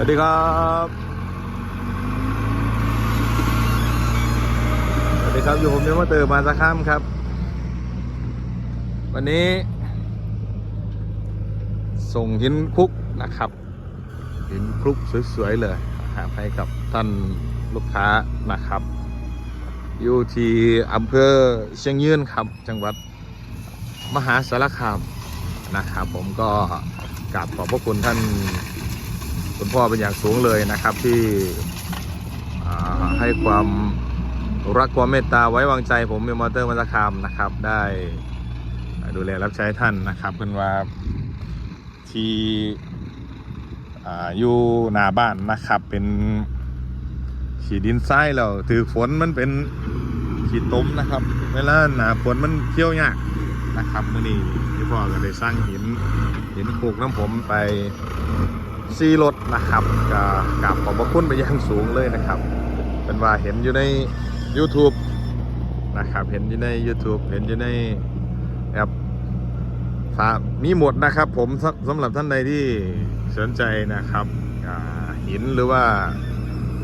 วัสดีครับสวัสดีครับอยู่ผมเนี่ยมาเตอร์มาสักค่ำครับ วันนี้ ส่งหินคลุกนะครับหินคลุกสวยๆเลยนะครับให้กับท่านลูกค้านะครับ อยู่ที่อำเภอเชียงยืนครับจังหวัดมหาสารคามนะครับ ผมก็กราบขอบพระคุณท่าน คุณพ่อเป็นอย่างสูงเลยนะครับที่ให้ความรักความเมตตาไว้วางใจผมเป็นมอเตอร์มัตคามนะครับ ได้ดูแลรับใช้ท่านนะครับเป็นว่าที่อ่อยู่หน้าบ้านนะครับเป็นขีดินทรายแล้วถือฝนมันเป็นขีดต้มนะครับ เวลาหนาฝนมันเที่ยวยากนะครับมื่อนี้ที่พ่อก็ได้สร้างหินหินโขกน้ำผมไป ซีรถนะครับก็กราบขอบพระคุณไปยังสูงเลยนะครับ เป็นว่าเห็นอยู่ใน YouTube นะครับ เห็นอยู่ใน YouTube เห็นอยู่ในแอปมีหมดนะครับผมสำหรับท่านใดที่สนใจนะครับหินหรือว่า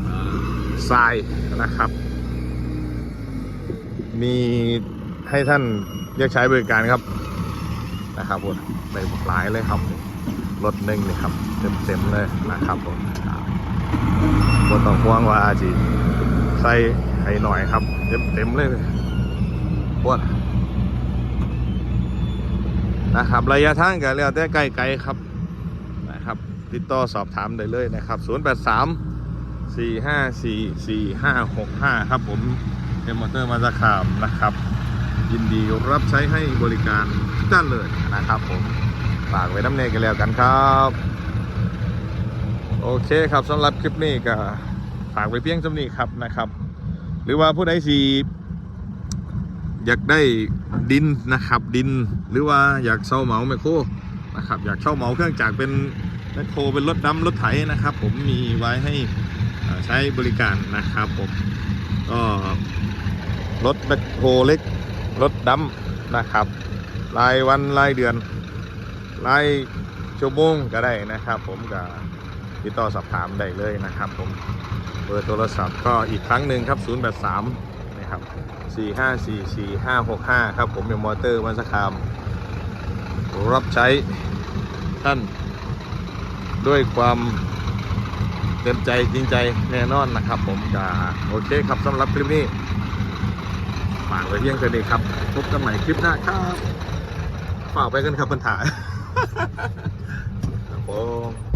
อ่าทรายนะครับ มีให้ท่านเรียกใช้บริการครับนะครับผมไปหลายเลยครับ รถหนึ่งนี่ครับ เต็มๆเลยนะครับผมบนต้องห่วงว่าอาจีใส่ให้หน่อยครับ เต็มๆเลยปวดนะครับ ระยะทางกันแล้วแต่ไกลๆครับนะครับ ติดต่อสอบถามได้เลยนะครับ 083 454 4565 ครับผมเอ็มมอเตอร์มาจากขามนะครับ ยินดีรับใช้ให้บริการทุกท่านเลยนะครับผม ฝากไว้น้ำเนยกันแล้วกันครับ โอเคครับสำหรับคลิปนี้ก็ฝากไว้เพียงจำนี้ครับนะครับ หรือว่าผู้ใดสีอยากได้ดินนะครับดิน หรือว่าอยากเช่าเหมาแมคโครนะครับอยากเช่าเหมาเครื่องจักรเป็นแมคโครเป็นรถดำรถไถนะครับ ผมมีไว้ให้ใช้บริการนะครับผมก็รถแมคโครเล็กรถดำนะครับ รายวันรายเดือน รายชั่วโมงก็ได้นะครับ ผมก็ติดต่อสอบถามได้เลยนะครับ ผมเบอร์โทรศัพท์ก็อีกครั้งหนึ่งครับ 083นะครับ4544565 ครับ ผมเป็นมอเตอร์วันสคาม รับใช้ท่าน ด้วยความเต็มใจจริงใจแน่นอนนะครับ ผมก็โอเคครับสำหรับคลิปนี้ฝากไว้เพียงเท่านี้ครับ พบกันใหม่คลิปหน้าครับฝากไปกันครับปัญหา ครับผม